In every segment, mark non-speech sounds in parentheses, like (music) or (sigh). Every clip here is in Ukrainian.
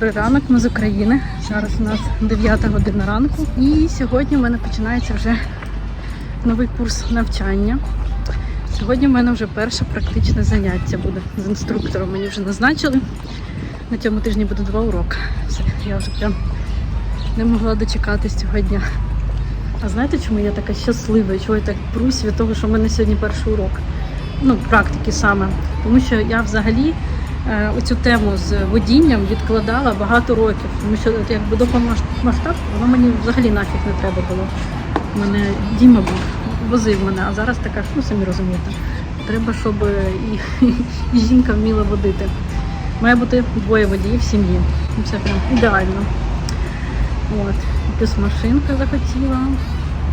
Добрий ранок, ми з України. Зараз у нас 9 година ранку. І сьогодні в мене починається вже новий курс навчання. Сьогодні в мене вже перше практичне заняття буде з інструктором. Мені вже назначили. На цьому тижні буде два уроки. Все, я вже прям не могла дочекатись цього дня. А знаєте, чому я така щаслива? Чого я так прусь від того, що в мене сьогодні перший урок? Ну, практики саме. Тому що я взагалі оцю тему з водінням відкладала багато років. Тому що от якби до масштаб, воно мені взагалі нафіг не треба було. У мене Діма був, возив мене, а зараз така, ну самі розумієте, треба, щоб і, і жінка вміла водити. Має бути двоє водіїв в сім'ї. Ну, Це прям ідеально. От, якусь машинка захотіла.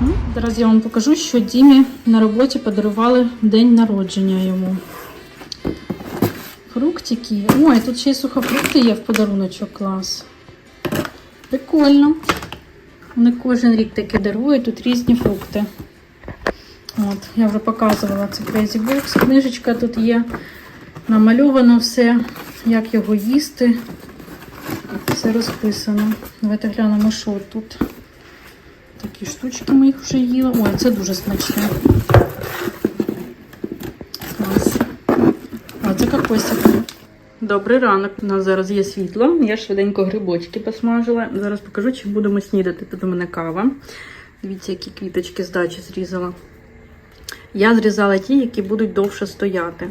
Ну, Зараз я вам покажу, що Дімі на роботі подарували день народження йому. Фруктики. Ой, тут ще й сухофрукти є в подаруночок клас. Прикольно. Вони кожен рік таке дарують, тут різні фрукти. От, я вже показувала це Crazy Box. Книжечка тут є. Намальовано все, як його їсти. Все розписано. Давайте глянемо, що тут. Такі штучки ми їх вже їли. Ой, це дуже смачне. Клас. А. Добрий ранок. У нас зараз є світло. Я швиденько грибочки посмажила. Зараз покажу, чи будемо снідати. Тут у мене кава. Дивіться, які квіточки з дачі зрізала. Я зрізала ті, які будуть довше стояти.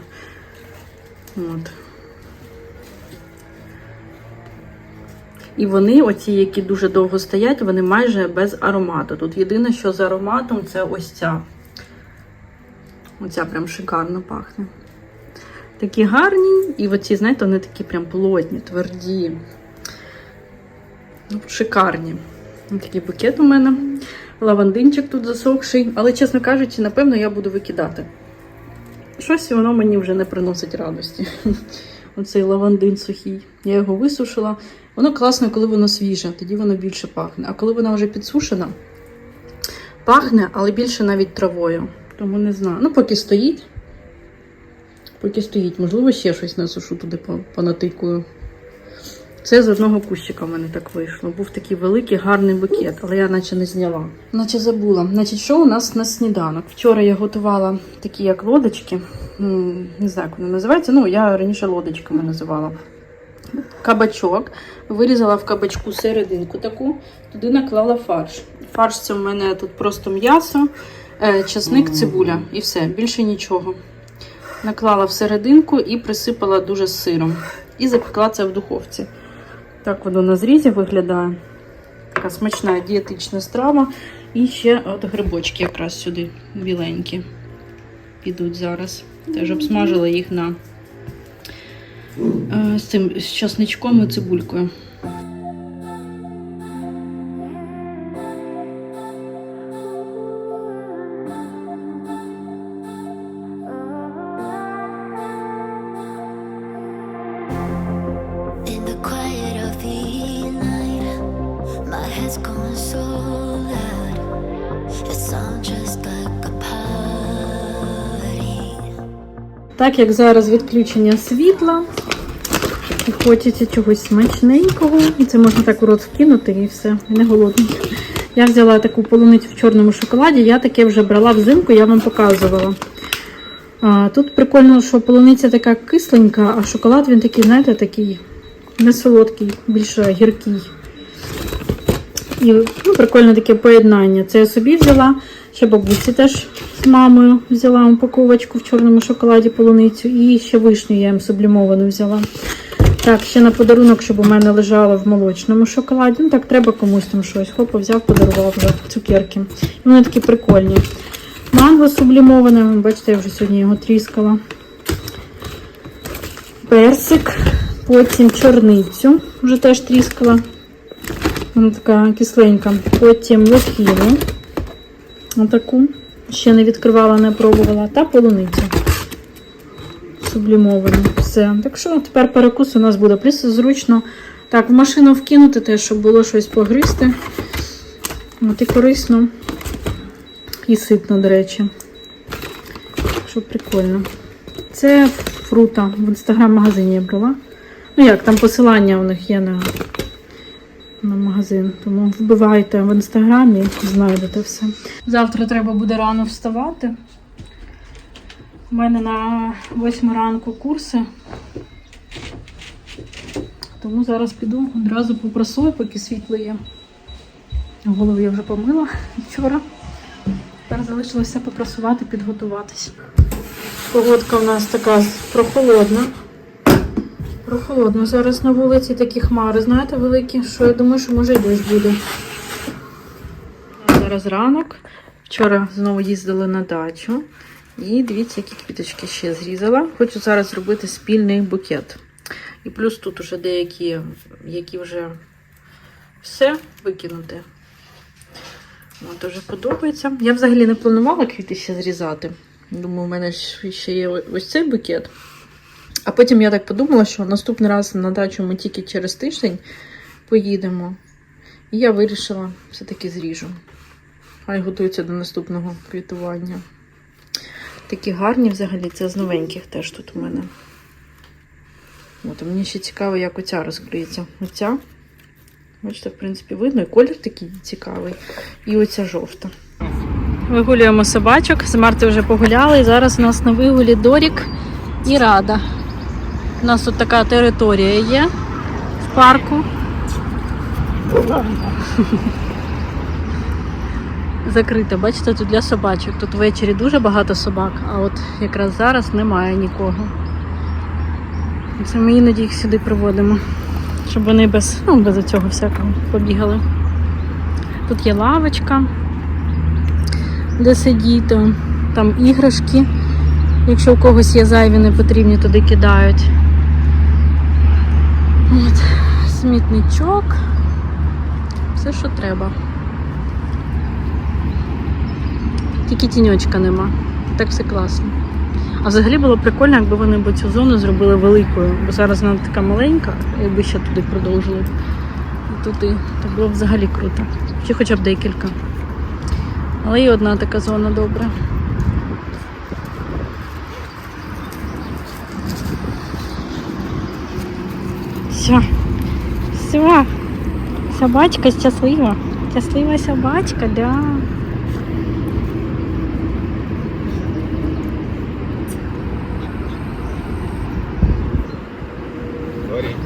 От. І вони, оці, які дуже довго стоять, вони майже без аромату. Тут єдине, що з ароматом, це ось ця. Оця прям шикарно пахне. Такі гарні, і оці, знаєте, вони такі прям плотні, тверді. Ну, Шикарні. Ось Такий букет у мене. Лавандинчик тут засохший. Але, чесно кажучи, напевно, я буду викидати. Щось воно мені вже не приносить радості. (laughs) Оцей лавандин сухий. Я його висушила. Воно класно, коли воно свіже, тоді воно більше пахне. А коли вона вже підсушена, пахне, але більше навіть травою. Тому не знаю. Ну, поки стоїть. Поки стоїть, можливо, ще щось насушу туди понатикую. Це з одного кущика в мене так вийшло. Був такий великий гарний букет, але я наче не зняла. Наче забула. Значить, що у нас на сніданок? Вчора я готувала такі, як лодочки. Не знаю, як вони називаються. Ну, я раніше лодочками називала. Кабачок. Вирізала в кабачку серединку таку, туди наклала фарш. Фарш це в мене тут просто м'ясо, е, часник, цибуля і все, більше нічого. Наклала в серединку і присипала дуже сиром. І запекла це в духовці. Так воно на зрізі виглядає. Така смачна дієтична страва. І ще от грибочки якраз сюди біленькі підуть зараз. Теж обсмажила їх на е, з цим з часничком і цибулькою. Так як зараз відключення світла, і хочеться чогось смачненького. І це можна так у рот вкинути і все, не голодний. Я взяла таку полуницю в чорному шоколаді, я таке вже брала взимку, я вам показувала. А, тут прикольно, що полуниця така кисленька, а шоколад він такий, знаєте, такий не солодкий, більш гіркий. І ну, прикольне таке поєднання. Це я собі взяла. Ще бабусі теж з мамою взяла упаковочку в чорному шоколаді полуницю. І ще вишню я їм сублімовану взяла. Так, ще на подарунок, щоб у мене лежало в молочному шоколаді. Ну так, треба комусь там щось. Хопа, взяв, подарував вже цукерки. І вони такі прикольні. Манго сублімоване, бачите, я вже сьогодні його тріскала. Персик, потім чорницю, вже теж тріскала. Вона така кисленька. Потім лохіну. Отаку. Ще не відкривала, не пробувала. Та полуницю. Сублімовану. Все. Так що тепер перекус у нас буде. Плюс зручно. Так, в машину вкинути теж, щоб було щось погризти. От і корисно. І ситно, до речі. Так що прикольно. Це фрута. В інстаграм-магазині я брала. Ну як, там посилання у них є на, на магазин. Тому вбивайте в інстаграмі, знайдете все. Завтра треба буде рано вставати. У мене на 8 ранку курси. Тому зараз піду одразу попрасую, поки світло є. Голову я вже помила вчора. Тепер залишилося попрасувати, підготуватись. Погодка у нас така прохолодна. Прохолодно. Зараз на вулиці такі хмари, знаєте, великі, що я думаю, що може й дощ буде. Зараз ранок. Вчора знову їздили на дачу. І дивіться, які квіточки ще зрізала. Хочу зараз зробити спільний букет. І плюс тут уже деякі, які вже все викинути. От дуже подобається. Я взагалі не планувала квіти ще зрізати. Думаю, у мене ще є ось цей букет. А потім я так подумала, що наступний раз на дачу ми тільки через тиждень поїдемо. І я вирішила все-таки зріжу. Хай готуються до наступного квітування. Такі гарні взагалі, це з новеньких теж тут у мене. От, а мені ще цікаво, як оця розкриється. Оця. Бачите, в принципі, видно, і колір такий цікавий. І оця жовта. Вигулюємо собачок. З Марти вже погуляли. І зараз у нас на вигулі Дорік і Рада. У нас тут така територія є в парку. Закрита, бачите, тут для собачок. Тут ввечері дуже багато собак, а от якраз зараз немає нікого. Це ми іноді їх сюди приводимо, щоб вони без, ну, без цього всякого побігали. Тут є лавочка, де сидіти, там іграшки. Якщо у когось є зайві, не потрібні, туди кидають. От, смітничок. Все, що треба. Тільки тіньочка нема. Так все класно. А взагалі було прикольно, якби вони б цю зону зробили великою, бо зараз вона така маленька, якби ще туди продовжили. Туди, то було б взагалі круто. Чи хоча б декілька. Але і одна така зона добра. Все. Все. Собачка щаслива. Щаслива собачка, да.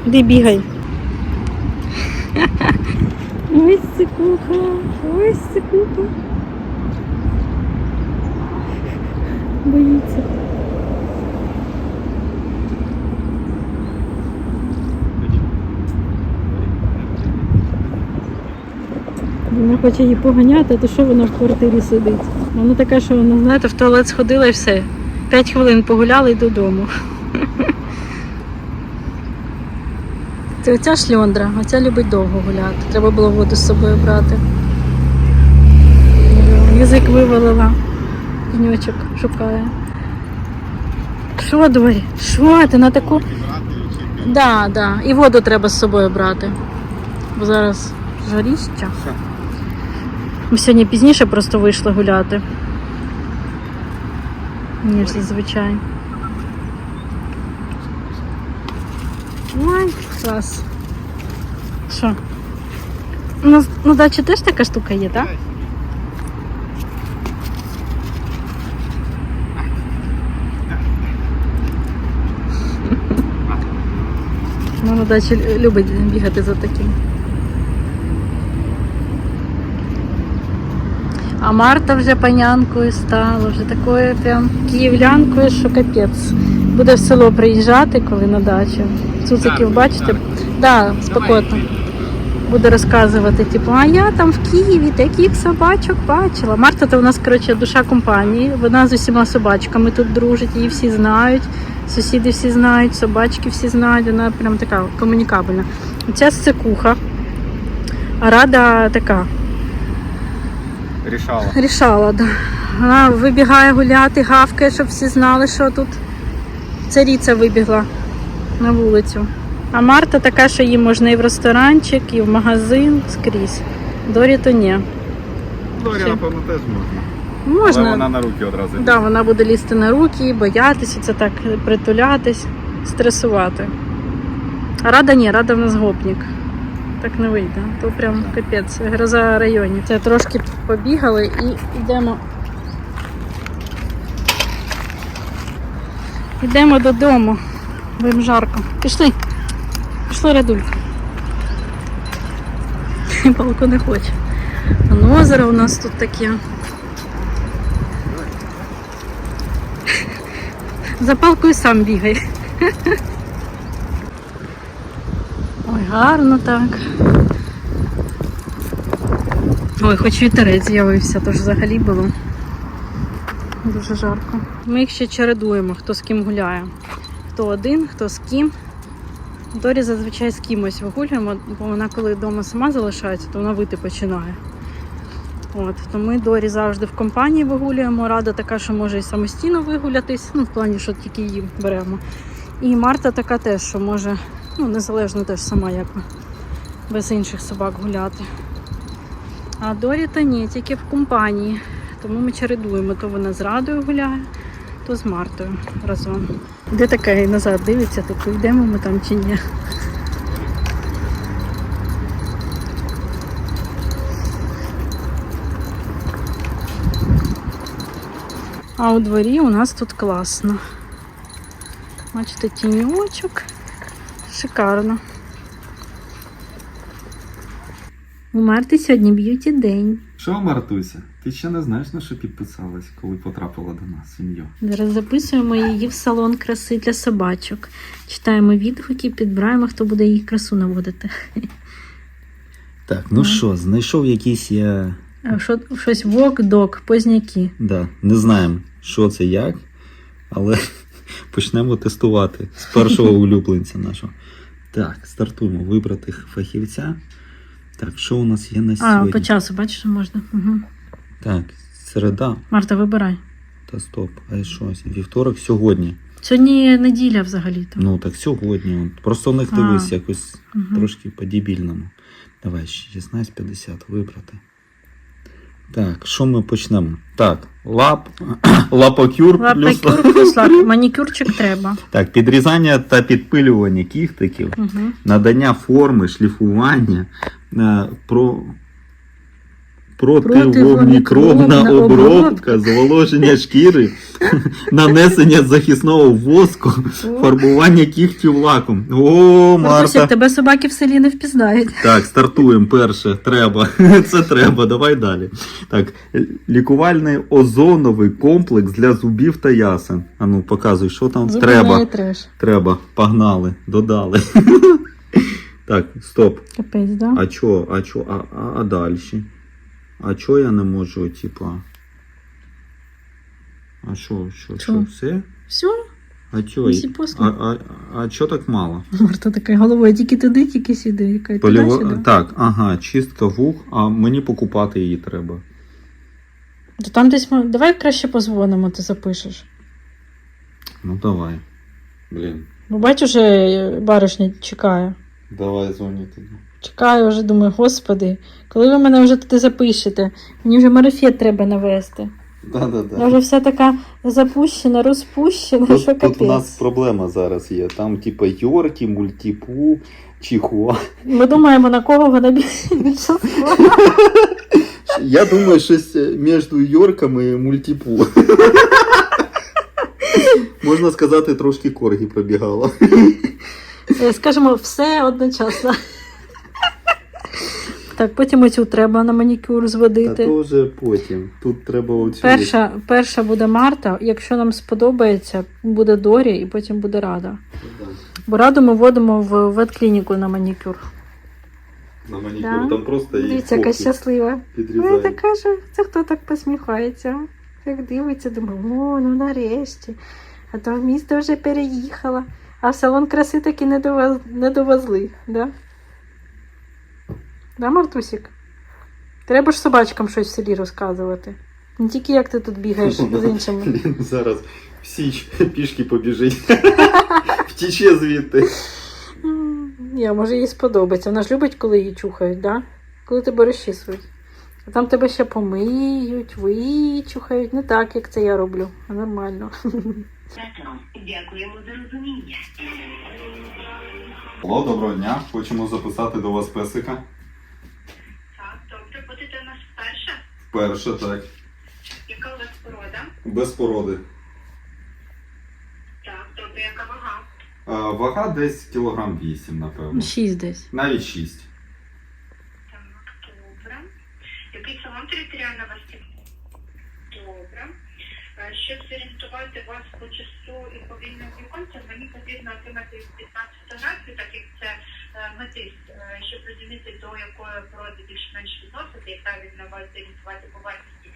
Іди бігай. Ось це куха, ось це. Боїться. Хоче її поганяти, то що вона в квартирі сидить? Вона така, що вона, знаєте, в туалет сходила і все. П'ять хвилин погуляла і додому. (laughs) Це оця шльондра, оця любить довго гуляти. Треба було воду з собою брати. Язик вивалила, пеньочок шукає. Що, Дорі? Що ти на таку? Да, да. І воду треба з собою брати. Бо зараз жаріща. Ми сьогодні пізніше просто вийшли гуляти. Ніж зазвичай. Ой, клас. Що? У нас на дачі теж така штука є, так? Ну, на дачі любить бігати за таким. А Марта вже панянкою стала, вже такою прям київлянкою, що капець. Буде в село приїжджати, коли на дачу. Цуциків бачите? Да, спокійно. Буде розказувати, типу, а я там в Києві таких собачок бачила. Марта то у нас, коротше, душа компанії. Вона з усіма собачками тут дружить, її всі знають. Сусіди всі знають, собачки всі знають. Вона прям така комунікабельна. Ця сцикуха. А рада така, Рішала. Рішала, да. Вона вибігає гуляти, гавкає, щоб всі знали, що тут. Царіця вибігла на вулицю. А Марта така, що їй можна і в ресторанчик, і в магазин скрізь. Дорі то ні. Дорі, Ще. напевно, теж можна. Можна. Але вона на руки одразу. Да, вона буде лізти на руки, боятися, це так притулятись, стресувати. А рада ні, рада в нас гопник. Так не вийде. То прям капець, гроза районі. Це трошки побігали і йдемо. Йдемо додому. Їм жарко. Пішли. Пішли, Радулька. (laughs) Палко не хоче. Вон озеро у нас тут таке. (laughs) За палкою сам бігай. (laughs) Ой, гарно так. Ой, хоч вітерець з'явився, тож взагалі було дуже жарко. Ми їх ще чередуємо, хто з ким гуляє. Хто один, хто з ким. Дорі зазвичай з кимось вигулюємо, бо вона коли вдома сама залишається, то вона вити починає. От, то ми Дорі завжди в компанії вигулюємо. Рада така, що може і самостійно вигулятись, ну в плані, що тільки її беремо. І Марта така теж, що може, ну незалежно теж сама якби без інших собак гуляти. А Дорі та ні, тільки в компанії. Тому ми чередуємо, то вона з Радою гуляє, то з Мартою разом. Де таке і назад дивиться, то йдемо ми там чи ні. А у дворі у нас тут класно. Бачите, тіньочок. Шикарно. У Марти сьогодні б'юті день. Що, Мартуся? Ти ще не знаєш, на що підписалась, коли потрапила до нас сім'ю? Зараз записуємо її в салон краси для собачок. Читаємо відгуки, підбираємо, хто буде їй красу наводити. Так, ну що, знайшов якісь я. А Що, щось вок-док, позняки. Да, не знаємо, що це як, але почнемо тестувати з першого улюбленця нашого. Так, стартуємо. Вибрати фахівця. Так, що у нас є на А, по часу, бачиш, можна. Угу. Так, середа Марта, вибирай. та стоп. А що? Вівторок сьогодні. Сьогодні неділя взагалі-то. Ну так сьогодні. от. Просто в них дивись якось Мгм. трошки по-дебільному. Давай, 16.50 вибрати. Так, що ми почнемо? Так, лап, лапокюр плюс. Плюс лап. Манікюрчик треба. Так, підрізання та підпилювання кіхтиків, Угу. надання форми, шліфування, е, про. Противомікробна обробка, зволоження шкіри, (laughs) нанесення захисного воску, фарбування кігтів лаком. О, Марта! тебе собаки в селі не впізнають. Так, стартуємо перше. Треба. (laughs) Це треба. Давай далі. Так, лікувальний озоновий комплекс для зубів та ясен. А ну, показуй, що там Зуби треба. Треба. Погнали. Додали. (laughs) Так, стоп. Капець, да? А чо? А чо? А, а, а далі? А чо я не можу, типа. А що, що, що, все? Все, А чо? А, а, а чо так мало? Марта така головою, тільки туди, тільки сюди. Яка Поліво... туди-сюди. Так, ага, чистка вух, а мені покупати її треба. То там десь ми. Давай краще позвонимо, ти запишеш. Ну давай. Блін, Бо бач, уже баришня чекає. давай дзвони тоді. Чекаю вже, думаю, господи, коли ви мене вже туди запишете? Мені вже марафет треба навести. Я Да-да-да. вже вся така запущена, розпущена, Тут, що тут у нас проблема зараз є. Там, типа, Йоркі, мультипу, Чихуа. Ми думаємо, на кого вона більше схожа. (laughs) Я думаю, щось між Йорками і мультипу. (laughs) Можна сказати, трошки коргі пробігала. Е, Скажемо, все одночасно. Так, потім оцю треба на манікюр Та зводити. то вже потім. Тут треба оцю. Перша, перша буде Марта. Якщо нам сподобається, буде Дорі і потім буде Рада. Бо раду ми водимо в ветклініку на манікюр. На манікюр. Да. Там просто і Дивіться, яка щаслива. Ну, підрізають. така ж, це хто так посміхається? Так дивиться, думаю, о, ну нарешті. А то місто вже переїхала, а в салон краси таки не довезли, да? Да, Мартусік? Треба ж собачкам щось в селі розказувати. Не тільки як ти тут бігаєш (laughs) з іншими. Блін, зараз всі (laughs) пішки побіжить. (laughs) Втіче звідти. Я, може, їй сподобається. Вона ж любить, коли її чухають, да? Коли тебе розчісують. А там тебе ще помиють, вичухають. Не так, як це я роблю, а нормально. Дякуємо за розуміння. Алло, доброго дня. Хочемо записати до вас песика. Так, добре, будете у нас Перше, так. Яка у вас порода? Без породи. Так, добре, яка вага? А, вага десь кілограм 8, напевно. Шість десь. Навіть 6. Так, добре. Який салон територіально вас? Добре. Е, Щоб зорієнтувати вас по часу і по вільним віконцям, мені потрібно отримати 15 фотографій, так як це е, метист, е, щоб розуміти, до якої породи більш-менш відносити, яка від на вас по вартості.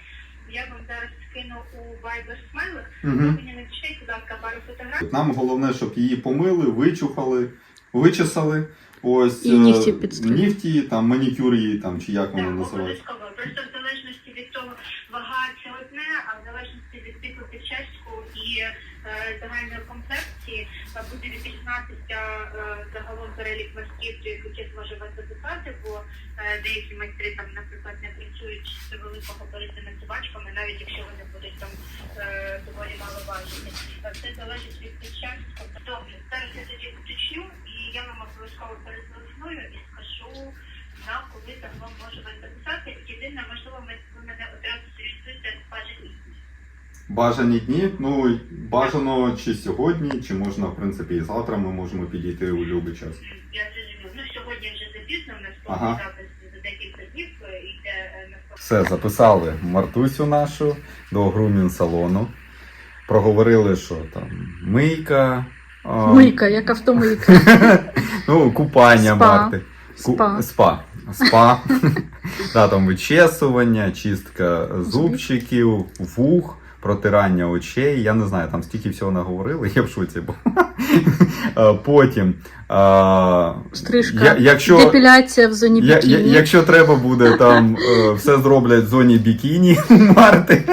Я вам зараз скину у Viber смайлик. Ви мені напишіть, будь ласка, пару фотографій. Нам головне, щоб її помили, вичухали, вичесали. Ось І е, нігті підстригли. нігті, там манікюр її, там чи як воно Так, називається. обов'язково. Просто в залежності від того, вага це одне, а в залежності від типу підчастку і загальної комплекції е, буде відрізнятися е, загалом перелік майстрів, яких може вас записати, бо е, деякі майстри там, наприклад, не працюють з великого перетину собачками, навіть якщо вони будуть там е, доволі мало важити. Е, Це залежить від підчастку. Добре, зараз я тоді уточню і я вам обов'язково перетелефоную і скажу на коли вам може вас записати. Єдине, можливо, ми мене одразу зорієнтуєте бажані. Бажані дні, ну бажано чи сьогодні, чи можна, в принципі, і завтра ми можемо підійти у будь-який час. Я зрозумів. Ну сьогодні вже запізно, у нас Ага. запис за декілька днів е, йде е, на Все, записали Мартусю нашу до грумін салону. Проговорили, що там мийка. а, Мийка, як автомийка. (laughs) Ну, купання Спа. Марти. Ку- Спа. Спа. Спа. (laughs) да, там вичесування, чистка зубчиків, вух, протирання очей. Я не знаю, там стільки всього наговорили, (laughs) я в шоці був. (laughs) Потім. а, Стрижка. я- якщо, Депіляція в зоні я, я, якщо треба буде, там е, все зроблять в зоні бікіні (laughs) Марти.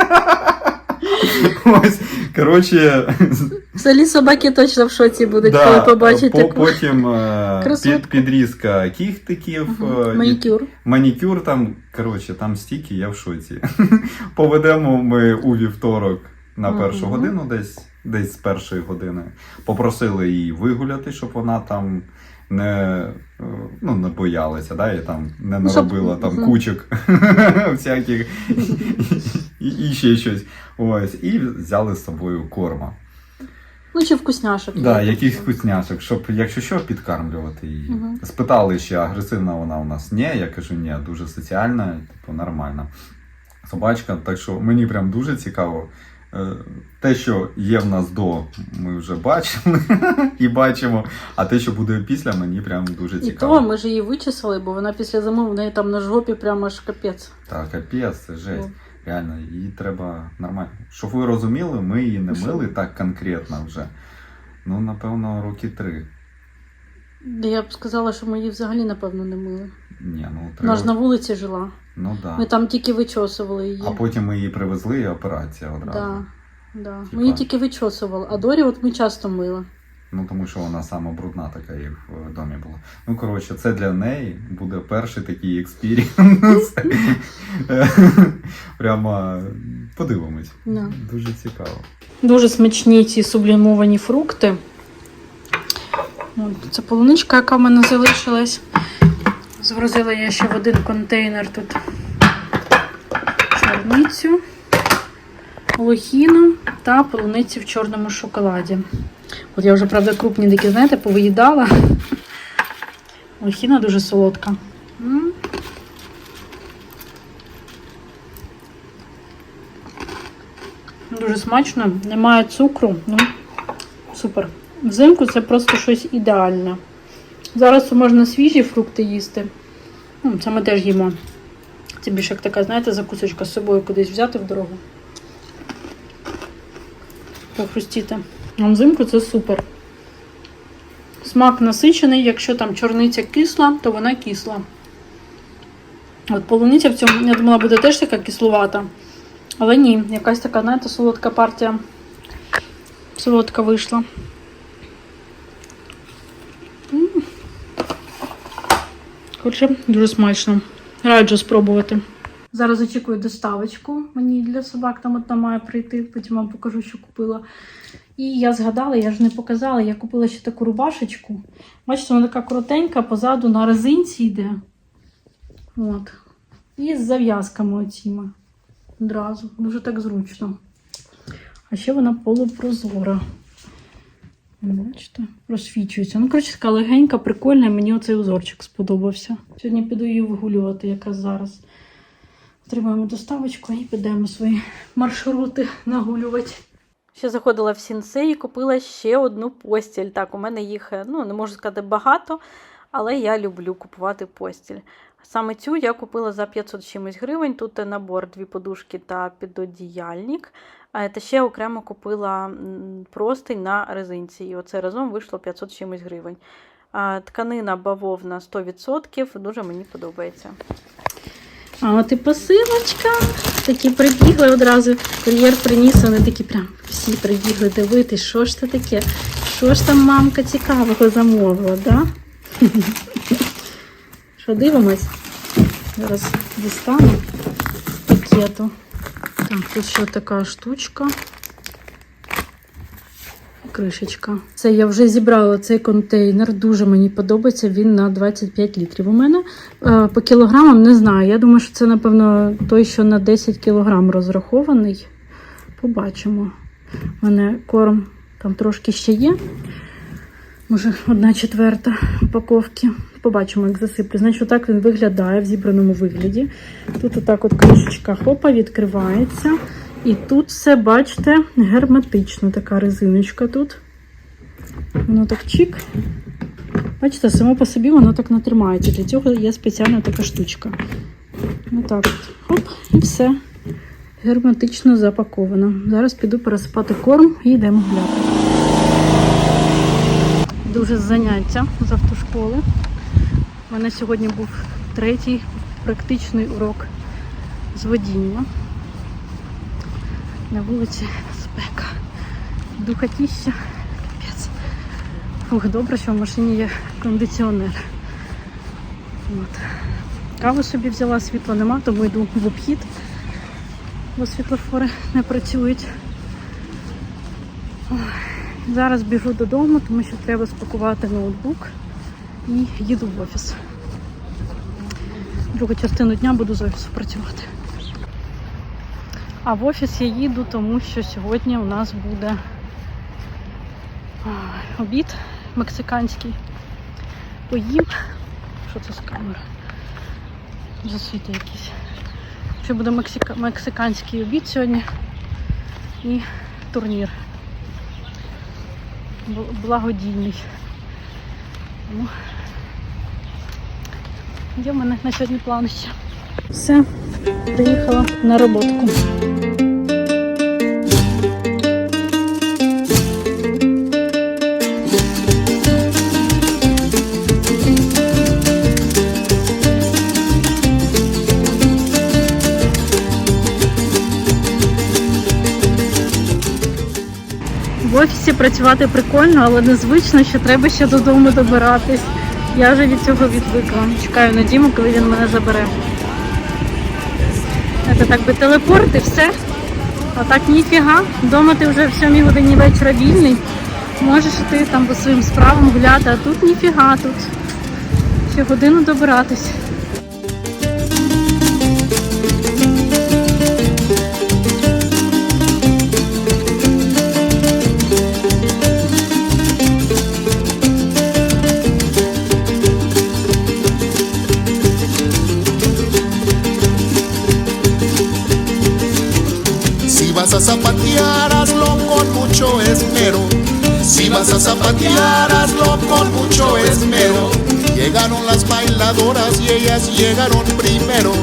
Ось, коротше, (laughs) Взагалі собаки точно в шоці будуть, да, коли побачать по- таку. потім е, красотку. під, підрізка кіхтиків, е, Манікюр. манікюр там, коротше, там стільки, я в шоці. (laughs) Поведемо ми у вівторок на першу Мгм. годину, десь, десь з першої години. Попросили її вигуляти, щоб вона там не, ну, не боялася, да, і там не Ну, наробила там кучок (laughs) всяких і, ще щось. Ось, і взяли з собою корма. Ну чи вкусняшок. Да, якихось вкусняшок, щоб, якщо що, підкармлювати її. Мгм. Спитали, чи агресивна вона у нас ні. Я кажу, ні, дуже соціальна, типу, нормальна собачка. Так що мені прям дуже цікаво. Е, Те, що є в нас до, ми вже бачили (laughs) і бачимо. А те, що буде після, мені прям дуже І цікаво. то ми ж її вичесали, бо вона після зими в неї там на жопі прямо аж капець. Так, капець, це жесть. Ну. Реально, її треба нормально. Щоб ви розуміли, ми її не мили так конкретно вже. Ну, напевно, роки три. Я б сказала, що ми її взагалі, напевно, не мили. Ні, ну три. Вона ж на вулиці жила. Ну да. Ми там тільки вичосували її. А потім ми її привезли і операція одразу. Да, да. Типа. Ми її тільки вичосували, а Дорі от ми часто мили. Ну тому що вона сама брудна така і в домі була. Ну коротше, це для неї буде перший такий експірієнс. (laughs) Прямо подивимось. Да. Дуже цікаво. Дуже смачні ці сублімовані фрукти. От, це полуничка, яка в мене залишилась. Згрузила я ще в один контейнер тут чорницю, лохіну та полуниці в чорному шоколаді. От я вже, правда, крупні такі, знаєте, повиїдала. Лохіна дуже солодка. Дуже смачно, немає цукру. Ну, супер. Взимку це просто щось ідеальне. Зараз можна свіжі фрукти їсти. Ну, це ми теж їмо. Це більше як така, знаєте, закусочка з собою кудись взяти в дорогу. Похрустіти. А взимку це супер. Смак насичений, якщо там чорниця кисла, то вона кисла. От полуниця в цьому, я думала, буде теж така кислувата. Але ні, якась така, знаєте, солодка партія. Солодка вийшла. Коротше, дуже смачно. Раджу спробувати. Зараз очікую доставочку. Мені для собак там одна має прийти, потім вам покажу, що купила. І я згадала, я ж не показала, я купила ще таку рубашечку. Бачите, вона така коротенька, позаду на резинці йде. От. І з зав'язками оціми. Одразу. Дуже так зручно. А ще вона полупрозора. Бачите, розсвічується. Ну, коротше, така легенька, прикольна, мені оцей узорчик сподобався. Сьогодні піду її вигулювати якраз зараз. Отримаємо доставочку і підемо свої маршрути нагулювати. Ще заходила в сінсей і купила ще одну постіль. Так, у мене їх, ну, не можу сказати, багато, але я люблю купувати постіль. Саме цю я купила за 500 чимось гривень. Тут набор дві подушки та підодіяльник. Та ще окремо купила м, простий на резинці. І оце разом вийшло 500 чимось гривень. Тканина бавовна 100%, дуже мені подобається. А от і посилочка. Такі прибігли одразу. Кур'єр приніс, вони такі прям всі прибігли дивитись, що ж це таке? Що ж там мамка цікавого замовила, да? Що дивимось? Зараз дістану пакету. Так, тут ще така штучка. Кришечка. Це я вже зібрала цей контейнер. Дуже мені подобається. Він на 25 літрів. У мене Е, по кілограмам не знаю. Я думаю, що це, напевно, той, що на 10 кілограм розрахований. Побачимо. У мене корм там трошки ще є. Може, одна четверта упаковки. Побачимо, як засиплю. Значить, отак він виглядає в зібраному вигляді. Тут отак от кришечка хопа відкривається. І тут все, бачите, герметично така резиночка тут. Воно так чик. Бачите, само по собі воно так не тримається. Для цього є спеціальна така штучка. Отак от. Хоп, і все. Герметично запаковано. Зараз піду пересипати корм і йдемо гуляти. Дуже заняття з автошколи. У мене сьогодні був третій практичний урок з водіння. На вулиці спека. Духотіща. Капець. Фух, добре, що в машині є кондиціонер. От. Каву собі взяла, світла нема, тому йду в обхід, бо світлофори не працюють. Зараз біжу додому, тому що треба спакувати ноутбук і їду в офіс. Другу частину дня буду з офісу працювати. А в офіс я їду, тому що сьогодні у нас буде обід мексиканський. Поїм. Що це з камери? Засвіти якісь. Ще буде мексика... мексиканський обід сьогодні і турнір. Бл- Благодійний. Тому є в мене на сьогодні план ще. Все, приїхала на роботку. Офісі працювати прикольно, але незвично, що треба ще додому добиратись. Я вже від цього відвикла. Чекаю на Діму, коли він мене забере. Це так би телепорт і все. А так ніфіга. Дома ти вже в 7 годині вечора вільний. Можеш іти там по своїм справам гуляти, а тут ніфіга тут. Ще годину добиратись. Ellas llegaron primero.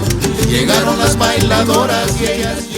Llegaron las bailadoras y ellas.